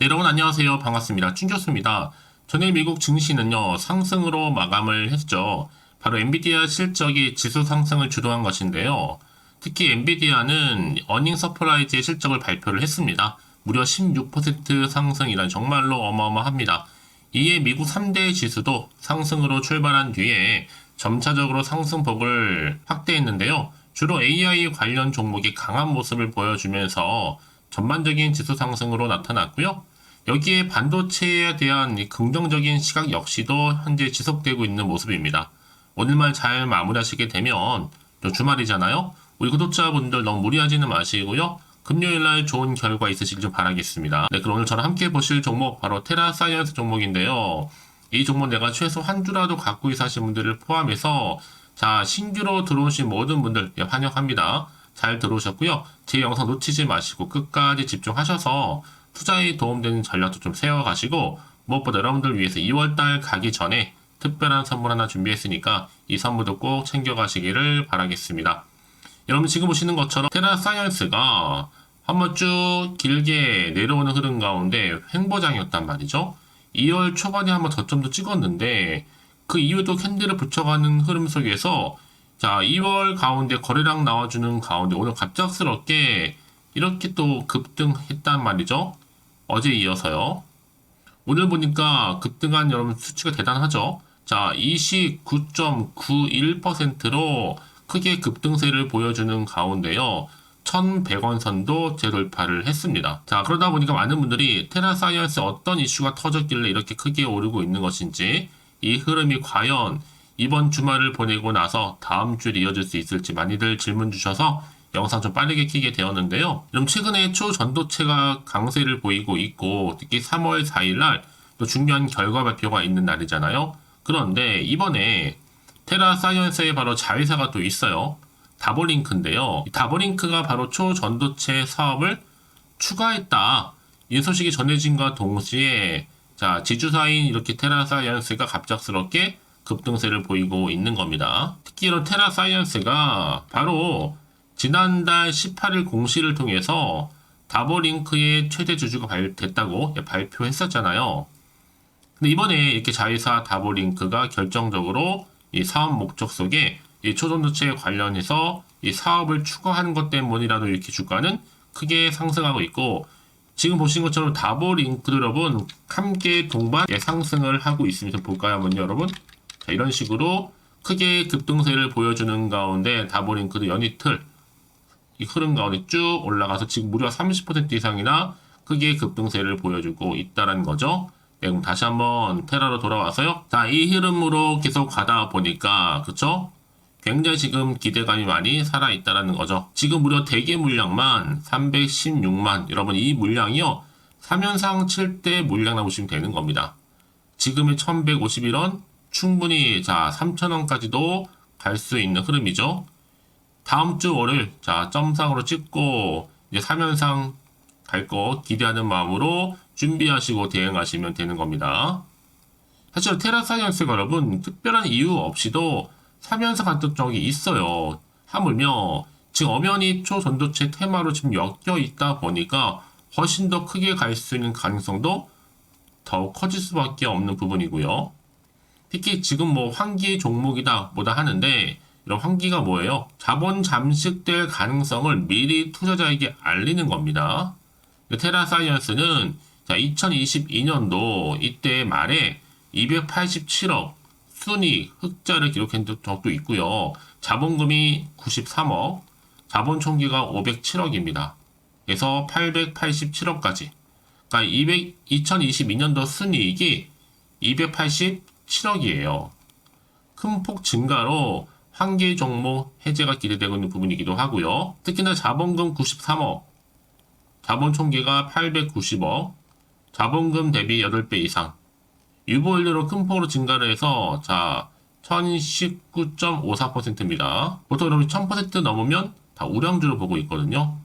네, 여러분 안녕하세요. 반갑습니다. 춘교수입니다. 전일 미국 증시는요, 상승으로 마감을 했죠. 바로 엔비디아 실적이 지수 상승을 주도한 것인데요. 특히 엔비디아는 어닝 서프라이즈의 실적을 발표를 했습니다. 무려 16% 상승이란 정말로 어마어마합니다. 이에 미국 3대 지수도 상승으로 출발한 뒤에 점차적으로 상승폭을 확대했는데요. 주로 AI 관련 종목이 강한 모습을 보여주면서 전반적인 지수 상승으로 나타났고요. 여기에 반도체에 대한 이 긍정적인 시각 역시도 현재 지속되고 있는 모습입니다. 오늘만 잘 마무리하시게 되면 또 주말이잖아요. 우리 구독자분들 너무 무리하지는 마시고요. 금요일 날 좋은 결과 있으시길 좀 바라겠습니다. 네, 그럼 오늘 저랑 함께 보실 종목 바로 테라 사이언스 종목인데요. 이 종목 내가 최소 한 주라도 갖고 있어 하신 분들을 포함해서 자, 신규로 들어오신 모든 분들 예, 환영합니다. 잘 들어오셨고요. 제 영상 놓치지 마시고 끝까지 집중하셔서 투자에 도움되는 전략도 좀 세워가시고 무엇보다 여러분들 위해서 2월달 가기 전에 특별한 선물 하나 준비했으니까 이 선물도 꼭 챙겨가시기를 바라겠습니다. 여러분 지금 보시는 것처럼 테라 사이언스가 한번 쭉 길게 내려오는 흐름 가운데 횡보장이었단 말이죠. 2월 초반에 한번 저점도 찍었는데 그 이후에도 캔들을 붙여가는 흐름 속에서 자 2월 가운데 거래량 나와주는 가운데 오늘 갑작스럽게 이렇게 또 급등했단 말이죠. 어제 이어서요. 오늘 보니까 급등한 여러분 수치가 대단하죠. 자, 29.91%로 크게 급등세를 보여주는 가운데요. 1100원 선도 재돌파를 했습니다. 자, 그러다 보니까 많은 분들이 테라사이언스 어떤 이슈가 터졌길래 이렇게 크게 오르고 있는 것인지 이 흐름이 과연 이번 주말을 보내고 나서 다음 주에 이어질 수 있을지 많이들 질문 주셔서 영상 좀 빠르게 키게 되었는데요. 그럼 최근에 초전도체가 강세를 보이고 있고 특히 3월 4일 날 또 중요한 결과 발표가 있는 날이잖아요. 그런데 이번에 테라 사이언스에 바로 자회사가 또 있어요. 다보링크인데요. 이 다보링크가 바로 초전도체 사업을 추가했다. 이 소식이 전해진과 동시에 자 지주사인 이렇게 테라 사이언스가 갑작스럽게 급등세를 보이고 있는 겁니다. 특히 이런 테라 사이언스가 바로 지난달 18일 공시를 통해서 다보링크의 최대 주주가 발- 됐다고 발표했었잖아요. 근데 이번에 이렇게 자회사 다보링크가 결정적으로 이 사업 목적 속에 이 초전도체 관련해서 이 사업을 추가하는 것 때문이라도 이렇게 주가는 크게 상승하고 있고 지금 보신 것처럼 다보링크도 여러분 함께 동반 예, 상승을 하고 있습니다. 볼까요, 한번 여러분? 자, 이런 식으로 크게 급등세를 보여주는 가운데 다보링크도 연이틀 이 흐름 가운데 쭉 올라가서 지금 무려 30% 이상이나 크게 급등세를 보여주고 있다는 거죠. 네, 그럼 다시 한번 테라로 돌아와서요. 자, 이 흐름으로 계속 가다 보니까, 그쵸? 굉장히 지금 기대감이 많이 살아있다라는 거죠. 지금 무려 대기 물량만 316만. 여러분, 이 물량이요. 3연상 칠때 물량이라고 보시면 되는 겁니다. 지금의 1151원, 충분히, 자, 3,000원까지도 갈 수 있는 흐름이죠. 다음 주 월요일, 자, 점상으로 찍고, 이제 3연상 갈 거 기대하는 마음으로 준비하시고 대응하시면 되는 겁니다. 사실 테라사이언스가 여러분 특별한 이유 없이도 3연사 갔던 적이 있어요. 하물며 지금 엄연히 초전도체 테마로 지금 엮여 있다 보니까 훨씬 더 크게 갈 수 있는 가능성도 더 커질 수밖에 없는 부분이고요. 특히 지금 뭐 환기 종목이다 뭐다 하는데 이런 환기가 뭐예요? 자본 잠식될 가능성을 미리 투자자에게 알리는 겁니다. 테라사이언스는 자, 2022년도 이때 말에 287억 순위 흑자를 기록한 적도 있고요. 자본금이 93억, 자본 총기가 507억입니다. 그래서 887억까지. 그러니까 200, 2022년도 순이익이 287억이에요. 큰 폭 증가로 환기 종목 해제가 기대되고 있는 부분이기도 하고요. 특히나 자본금 93억, 자본 총계가 890억, 자본금 대비 8배 이상, 유보율로 큰 폭으로 증가를 해서 자 1019.54%입니다. 보통 여러분 1000% 넘으면 다 우량주로 보고 있거든요.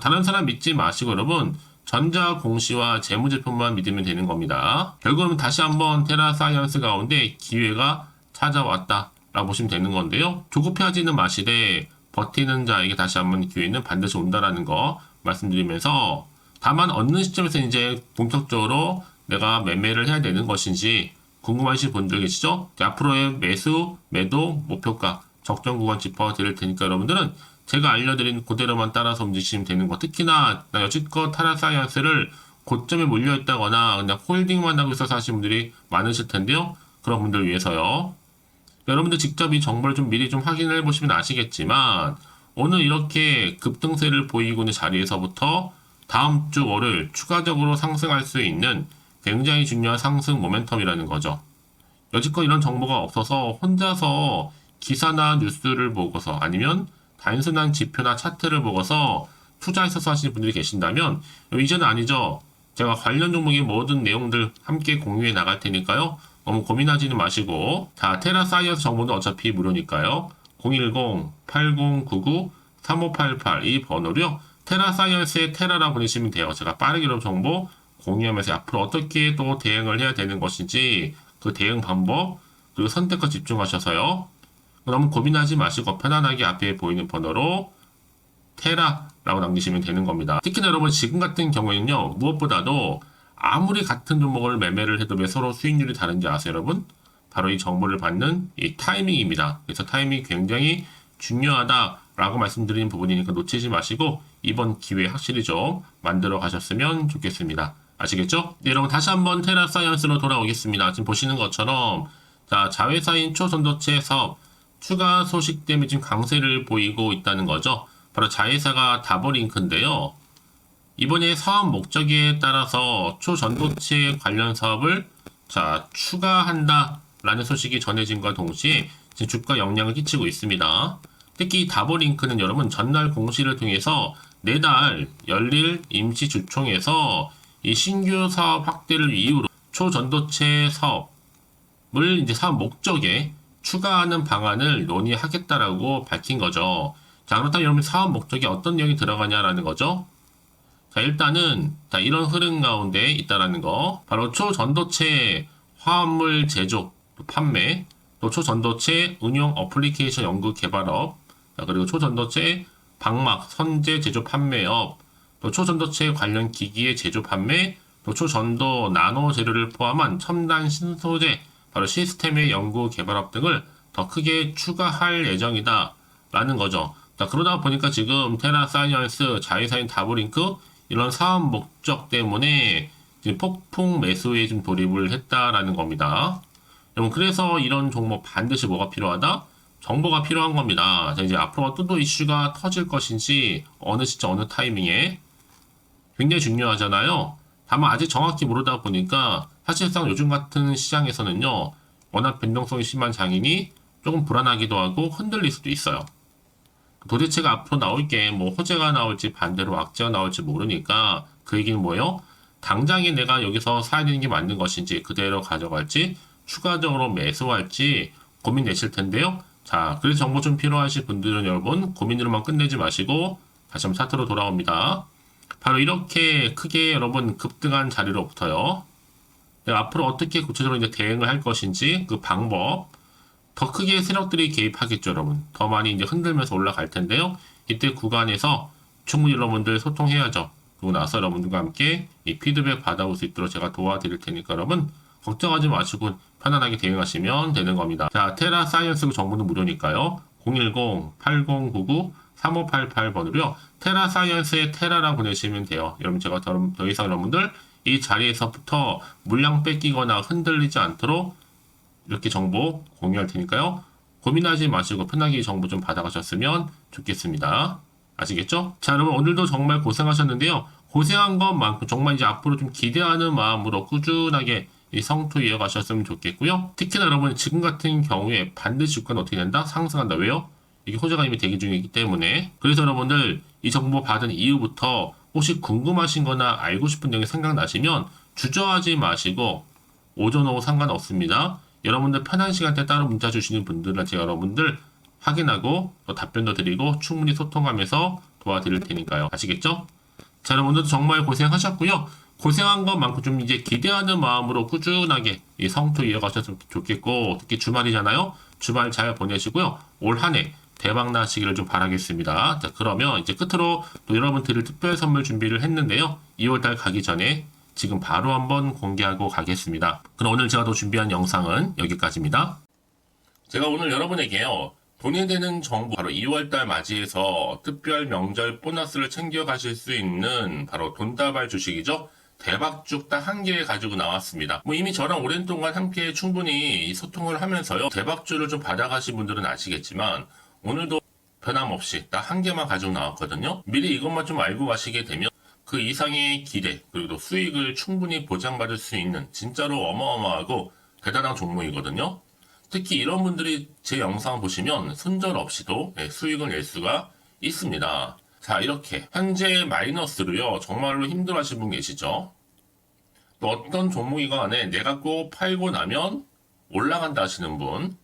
다른 사람 믿지 마시고 여러분 전자 공시와 재무제표만 믿으면 되는 겁니다. 결국은 다시 한번 테라 사이언스 가운데 기회가 찾아왔다 라고 보시면 되는 건데요. 조급해하지는 마시되 버티는 자에게 다시 한번 기회는 반드시 온다라는 거 말씀드리면서 다만 얻는 시점에서 이제 본격적으로 내가 매매를 해야 되는 것인지 궁금하신 분들 계시죠? 자, 앞으로의 매수, 매도, 목표가, 적정 구간 짚어드릴 테니까 여러분들은 제가 알려드린 그대로만 따라서 움직이시면 되는 거. 특히나 나 여지껏 타라사이언스를 고점에 몰려있다거나 그냥 홀딩만 하고 있어서 하시는 분들이 많으실 텐데요. 그런 분들을 위해서요. 여러분들 직접 이 정보를 좀 미리 좀 확인을 해보시면 아시겠지만 오늘 이렇게 급등세를 보이고 있는 자리에서부터 다음 주 월을 추가적으로 상승할 수 있는 굉장히 중요한 상승 모멘텀이라는 거죠. 여지껏 이런 정보가 없어서 혼자서 기사나 뉴스를 보고서 아니면 단순한 지표나 차트를 보고서 투자했어서 하시는 분들이 계신다면 이제는 아니죠. 제가 관련 종목의 모든 내용들 함께 공유해 나갈 테니까요. 너무 고민하지는 마시고 자 테라 사이언스 정보는 어차피 무료니까요. 010-8099-3588 이 번호로요. 테라 사이언스의 테라라고 보내시면 돼요. 제가 빠르게 이런 정보 공유하면서 앞으로 어떻게 또 대응을 해야 되는 것인지 그 대응 방법 그리고 선택과 집중하셔서요. 너무 고민하지 마시고 편안하게 앞에 보이는 번호로 테라라고 남기시면 되는 겁니다. 특히나 여러분 지금 같은 경우에는요. 무엇보다도 아무리 같은 종목을 매매를 해도 왜 서로 수익률이 다른지 아세요 여러분? 바로 이 정보를 받는 이 타이밍입니다. 그래서 타이밍이 굉장히 중요하다라고 말씀드리는 부분이니까 놓치지 마시고 이번 기회에 확실히 좀 만들어 가셨으면 좋겠습니다. 아시겠죠? 네, 여러분 다시 한번 테라 사이언스로 돌아오겠습니다. 지금 보시는 것처럼 자 자회사인 초전도체 사업 추가 소식 때문에 지금 강세를 보이고 있다는 거죠. 바로 자회사가 다버링크인데요. 이번에 사업 목적에 따라서 초전도체 관련 사업을 자 추가한다 라는 소식이 전해진과 동시에 주가 영향을 끼치고 있습니다. 특히 다버링크는 여러분 전날 공시를 통해서 내달 열릴 임시 주총에서 이 신규 사업 확대를 이유로 초전도체 사업을 이제 사업 목적에 추가하는 방안을 논의하겠다라고 밝힌 거죠. 자, 그렇다면 여러분 사업 목적에 어떤 내용이 들어가냐라는 거죠. 자, 일단은 자, 이런 흐름 가운데 있다라는 거. 바로 초전도체 화합물 제조, 또 판매, 또 초전도체 운용 어플리케이션 연구 개발업, 자, 그리고 초전도체 방막 선제 제조 판매업, 또 초전도체 관련 기기의 제조 판매, 또 초전도 나노 재료를 포함한 첨단 신소재, 바로 시스템의 연구 개발업 등을 더 크게 추가할 예정이다. 라는 거죠. 자, 그러다 보니까 지금 테라 사이언스, 자회사인 다브링크 이런 사업 목적 때문에 폭풍 매수에 좀 돌입을 했다라는 겁니다. 여러분, 그래서 이런 종목 반드시 뭐가 필요하다? 정보가 필요한 겁니다. 자, 이제 앞으로 어떤 또 이슈가 터질 것인지 어느 시점, 어느 타이밍에 굉장히 중요하잖아요. 다만 아직 정확히 모르다 보니까 사실상 요즘 같은 시장에서는요, 워낙 변동성이 심한 장인이 조금 불안하기도 하고 흔들릴 수도 있어요. 도대체가 앞으로 나올 게 뭐 호재가 나올지 반대로 악재가 나올지 모르니까 그 얘기는 뭐예요? 당장에 내가 여기서 사야 되는 게 맞는 것인지 그대로 가져갈지 추가적으로 매수할지 고민되실 텐데요. 자, 그래서 정보 좀 필요하신 분들은 여러분 고민으로만 끝내지 마시고 다시 한번 차트로 돌아옵니다. 바로 이렇게 크게 여러분 급등한 자리로부터요. 앞으로 어떻게 구체적으로 이제 대응을 할 것인지 그 방법 더 크게 세력들이 개입하겠죠, 여러분. 더 많이 이제 흔들면서 올라갈 텐데요. 이때 구간에서 충분히 여러분들 소통해야죠. 그리고 나서 여러분들과 함께 이 피드백 받아올 수 있도록 제가 도와드릴 테니까 여러분 걱정하지 마시고 편안하게 대응하시면 되는 겁니다. 자, 테라 사이언스 정보는 무료니까요. 010-8099-3588번으로요. 테라 사이언스의 테라랑 보내시면 돼요. 여러분 제가 더, 더 이상 여러분들 이 자리에서부터 물량 뺏기거나 흔들리지 않도록 이렇게 정보 공유할 테니까요. 고민하지 마시고 편하게 정보 좀 받아가셨으면 좋겠습니다. 아시겠죠? 자, 여러분 오늘도 정말 고생하셨는데요. 고생한 것만큼 정말 이제 앞으로 좀 기대하는 마음으로 꾸준하게 이 성투 이어가셨으면 좋겠고요. 특히나 여러분 지금 같은 경우에 반드시 주가는 어떻게 된다? 상승한다. 왜요? 이게 호재가 이미 대기 중이기 때문에 그래서 여러분들 이 정보 받은 이후부터 혹시 궁금하신 거나 알고 싶은 내용이 생각나시면 주저하지 마시고 오전 오후 상관없습니다. 여러분들 편한 시간대 따로 문자 주시는 제가 여러분들 확인하고 또 답변도 드리고 충분히 소통하면서 도와드릴 테니까요. 아시겠죠? 자, 여러분들도 정말 고생하셨고요. 고생한 것만큼 좀 이제 기대하는 마음으로 꾸준하게 이 성투 이어가셨으면 좋겠고 특히 주말이잖아요. 주말 잘 보내시고요. 올 한 해 대박 나시기를 좀 바라겠습니다. 자, 그러면 이제 끝으로 또 여러분들을 특별 선물 준비를 했는데요. 2월달 가기 전에 지금 바로 한번 공개하고 가겠습니다. 그럼 오늘 제가 또 준비한 영상은 여기까지입니다. 제가 오늘 여러분에게요. 돈이 되는 정보 바로 2월달 맞이해서 특별 명절 보너스를 챙겨 가실 수 있는 바로 돈다발 주식이죠. 대박죽 딱 한 개 가지고 나왔습니다. 뭐 이미 저랑 오랜 동안 함께 충분히 소통을 하면서요. 대박주를 좀 받아가신 분들은 아시겠지만 오늘도 변함없이 딱 한 개만 가지고 나왔거든요. 미리 이것만 좀 알고 가시게 되면 그 이상의 기대 그리고 또 수익을 충분히 보장받을 수 있는 진짜로 어마어마하고 대단한 종목이거든요. 특히 이런 분들이 제 영상 보시면 손절 없이도 네, 수익을 낼 수가 있습니다. 자 이렇게 현재 마이너스로요 정말로 힘들어 하시는 분 계시죠? 또 어떤 종목이건 간에 내가 꼭 팔고 나면 올라간다 하시는 분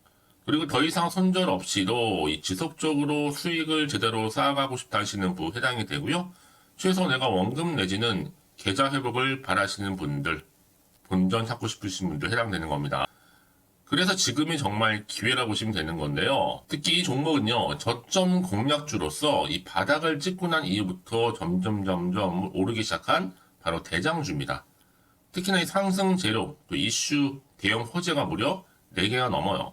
그리고 더 이상 손절 없이도 이 지속적으로 수익을 제대로 쌓아가고 싶다 하시는 분 해당이 되고요. 최소 내가 원금 내지는 계좌 회복을 바라시는 분들 본전 찾고 싶으신 분들 해당되는 겁니다. 그래서 지금이 정말 기회라고 보시면 되는 건데요. 특히 이 종목은요, 저점 공략주로서 이 바닥을 찍고 난 이후부터 점점 점점 오르기 시작한 바로 대장주입니다. 특히나 이 상승 재료, 또 이슈, 대형 호재가 무려 4개가 넘어요.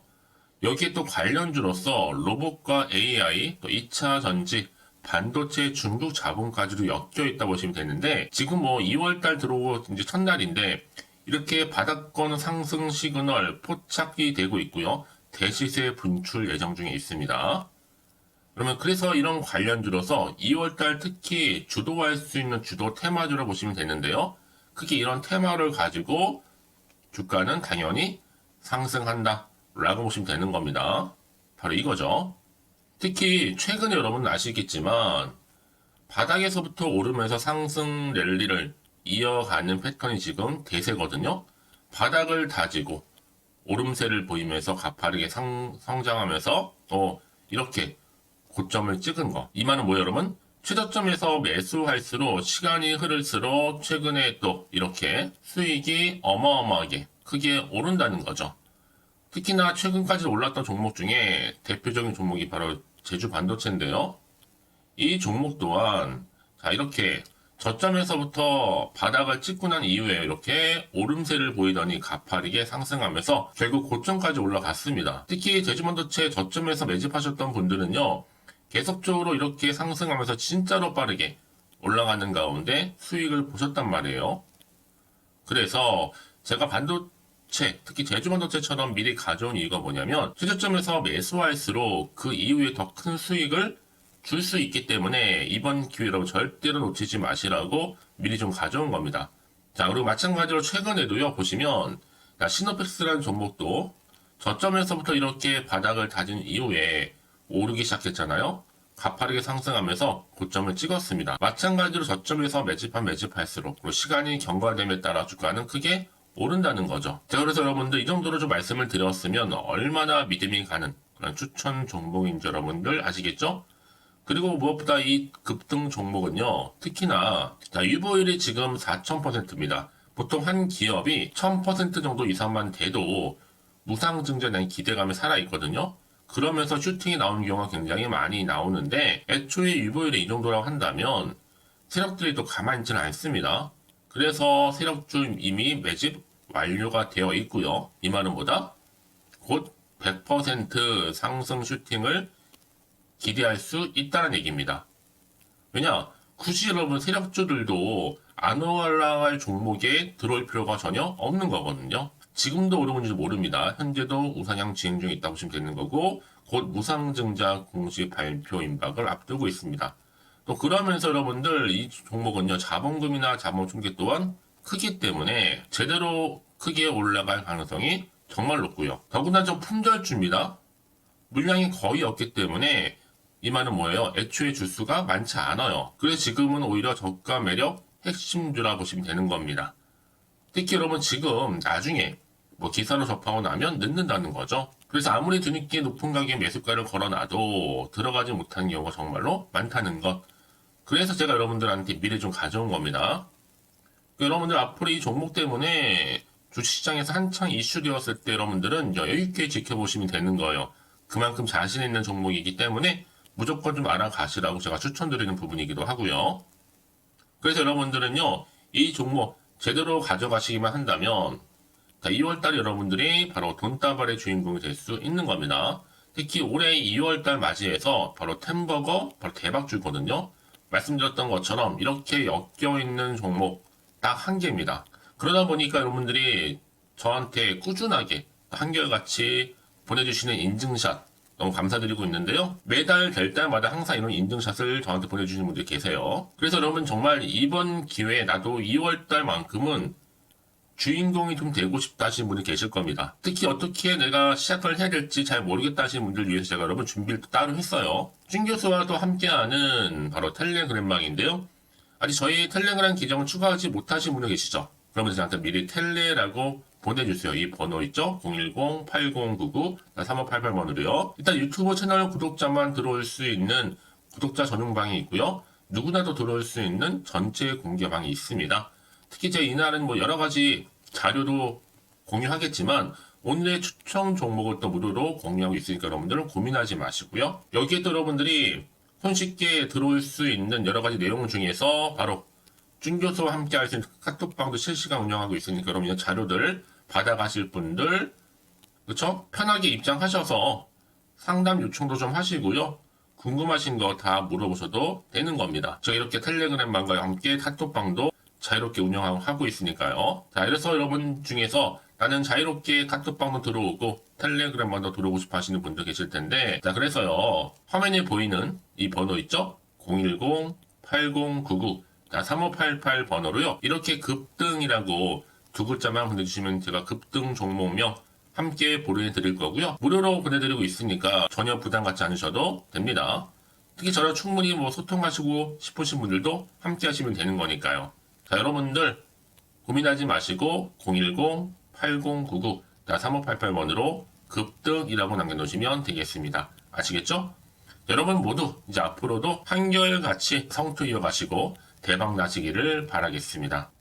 여기에 또 관련주로서 로봇과 AI, 또 2차 전지, 반도체 중국 자본까지도 엮여 있다 보시면 되는데 지금 뭐 2월달 들어오고 이제 첫날인데 이렇게 바닥권 상승 시그널 포착이 되고 있고요. 대시세 분출 예정 중에 있습니다. 그러면 그래서 이런 관련주로서 2월달 특히 주도할 수 있는 주도 테마주로 보시면 되는데요. 크게 이런 테마를 가지고 주가는 당연히 상승한다. 라고 보시면 되는 겁니다. 바로 이거죠. 특히 최근에 여러분 아시겠지만 바닥에서부터 오르면서 상승 랠리를 이어가는 패턴이 지금 대세거든요. 바닥을 다지고 오름세를 보이면서 가파르게 상, 성장하면서 또 이렇게 고점을 찍은 거. 이 말은 뭐예요, 여러분? 최저점에서 매수할수록 시간이 흐를수록 최근에 또 이렇게 수익이 어마어마하게 크게 오른다는 거죠. 특히나 최근까지 올랐던 종목 중에 대표적인 종목이 바로 제주 반도체인데요. 이 종목 또한 자 이렇게 저점에서부터 바닥을 찍고 난 이후에 이렇게 오름세를 보이더니 가파르게 상승하면서 결국 고점까지 올라갔습니다. 특히 제주반도체 저점에서 매집하셨던 분들은요. 계속적으로 이렇게 상승하면서 진짜로 빠르게 올라가는 가운데 수익을 보셨단 말이에요. 그래서 제가 반도 체, 특히 제주반도체처럼 미리 가져온 이유가 뭐냐면 최저점에서 매수할수록 그 이후에 더 큰 수익을 줄 수 있기 때문에 이번 기회로 절대로 놓치지 마시라고 미리 좀 가져온 겁니다. 자, 그리고 마찬가지로 최근에도요, 보시면, 자, 시노펙스라는 종목도 저점에서부터 이렇게 바닥을 다진 이후에 오르기 시작했잖아요. 가파르게 상승하면서 고점을 찍었습니다. 마찬가지로 저점에서 매집한 매집할수록 그리고 시간이 경과됨에 따라 주가는 크게 오른다는 거죠. 자, 그래서 여러분들 이 정도로 좀 말씀을 드렸으면 얼마나 믿음이 가는 그런 추천 종목인지 여러분들 아시겠죠? 그리고 무엇보다 이 급등 종목은요, 특히나, 자, 유보율이 지금 4,000%입니다. 보통 한 기업이 1,000% 정도 이상만 돼도 무상증자에 대한 기대감이 살아있거든요. 그러면서 슈팅이 나오는 경우가 굉장히 많이 나오는데, 애초에 유보율이 이 정도라고 한다면, 세력들이 또 가만히 있지는 않습니다. 그래서 세력주 이미 매집 완료가 되어 있고요. 이 말은 뭐다? 곧 100% 상승 슈팅을 기대할 수 있다는 얘기입니다. 왜냐? 굳이 여러분 세력주들도 안 올라갈 종목에 들어올 필요가 전혀 없는 거거든요. 지금도 오르는지 모릅니다. 현재도 우상향 진행 중에 있다고 보시면 되는 거고 곧 무상증자 공시 발표 임박을 앞두고 있습니다. 또 그러면서 여러분들 이 종목은요 자본금이나 자본 충격 또한 크기 때문에 제대로 크게 올라갈 가능성이 정말 높고요. 더구나 좀 품절주입니다. 물량이 거의 없기 때문에 이 말은 뭐예요? 애초에 주수가 많지 않아요. 그래서 지금은 오히려 저가 매력 핵심주라 보시면 되는 겁니다. 특히 여러분 지금 나중에 뭐 기사로 접하고 나면 늦는다는 거죠. 그래서 아무리 뒤늦게 높은 가격에 매수가를 걸어놔도 들어가지 못하는 경우가 정말로 많다는 것. 그래서 제가 여러분들한테 미리 좀 가져온 겁니다. 여러분들 앞으로 이 종목 때문에 주시장에서 한창 이슈되었을 때 여러분들은 여유있게 지켜보시면 되는 거예요. 그만큼 자신 있는 종목이기 때문에 무조건 좀 알아가시라고 제가 추천드리는 부분이기도 하고요. 그래서 여러분들은요, 이 종목 제대로 가져가시기만 한다면, 2월달 여러분들이 바로 돈다발의 주인공이 될 수 있는 겁니다. 특히 올해 2월달 맞이해서 바로 템버거 바로 대박줄거든요. 말씀드렸던 것처럼 이렇게 엮여있는 종목 딱 한 개입니다. 그러다 보니까 여러분들이 저한테 꾸준하게 한결같이 보내주시는 인증샷 너무 감사드리고 있는데요. 매달 될 때마다 항상 이런 인증샷을 저한테 보내주시는 분들이 계세요. 그래서 여러분 정말 이번 기회에 나도 2월달만큼은 주인공이 좀 되고 싶다 하시는 분이 계실 겁니다. 특히 어떻게 내가 시작을 해야 될지 잘 모르겠다 하시는 분들 위해서 제가 여러분 준비를 따로 했어요. 준 교수와도 함께하는 바로 텔레그램망인데요. 아직 저희 텔레그램 계정을 추가하지 못하신 분들 계시죠? 그러면 저한테 미리 텔레라고 보내주세요. 이 번호 있죠? 010-8099-3588번으로요. 일단 유튜브 채널 구독자만 들어올 수 있는 구독자 전용방이 있고요. 누구나도 들어올 수 있는 전체 공개방이 있습니다. 특히 제 이날은 뭐 여러 가지 자료도 공유하겠지만 오늘의 추천 종목을 또 무료로 공유하고 있으니까 여러분들은 고민하지 마시고요. 여기에 또 여러분들이 손쉽게 들어올 수 있는 여러 가지 내용 중에서 바로 준 교수와 함께 할 수 있는 카톡방도 실시간 운영하고 있으니까 여러분 이 자료들 받아가실 분들 그렇죠? 편하게 입장하셔서 상담 요청도 좀 하시고요. 궁금하신 거 다 물어보셔도 되는 겁니다. 저 이렇게 텔레그램방과 함께 카톡방도 자유롭게 운영하고 있으니까요. 자, 그래서 여러분 중에서 나는 자유롭게 카톡방도 들어오고 텔레그램방도 들어오고 싶어 하시는 분들 계실 텐데, 자, 그래서요, 화면에 보이는 이 번호 있죠? 010-8099, 자, 3588 번호로요, 이렇게 급등이라고 두 글자만 보내주시면 제가 급등 종목명 함께 보내드릴 거고요. 무료로 보내드리고 있으니까 전혀 부담 갖지 않으셔도 됩니다. 특히 저랑 충분히 뭐 소통하시고 싶으신 분들도 함께 하시면 되는 거니까요. 자, 여러분들 고민하지 마시고 010-8099-3588번으로 급등이라고 남겨놓으시면 되겠습니다. 아시겠죠? 여러분 모두 이제 앞으로도 한결같이 성투 이어가시고 대박 나시기를 바라겠습니다.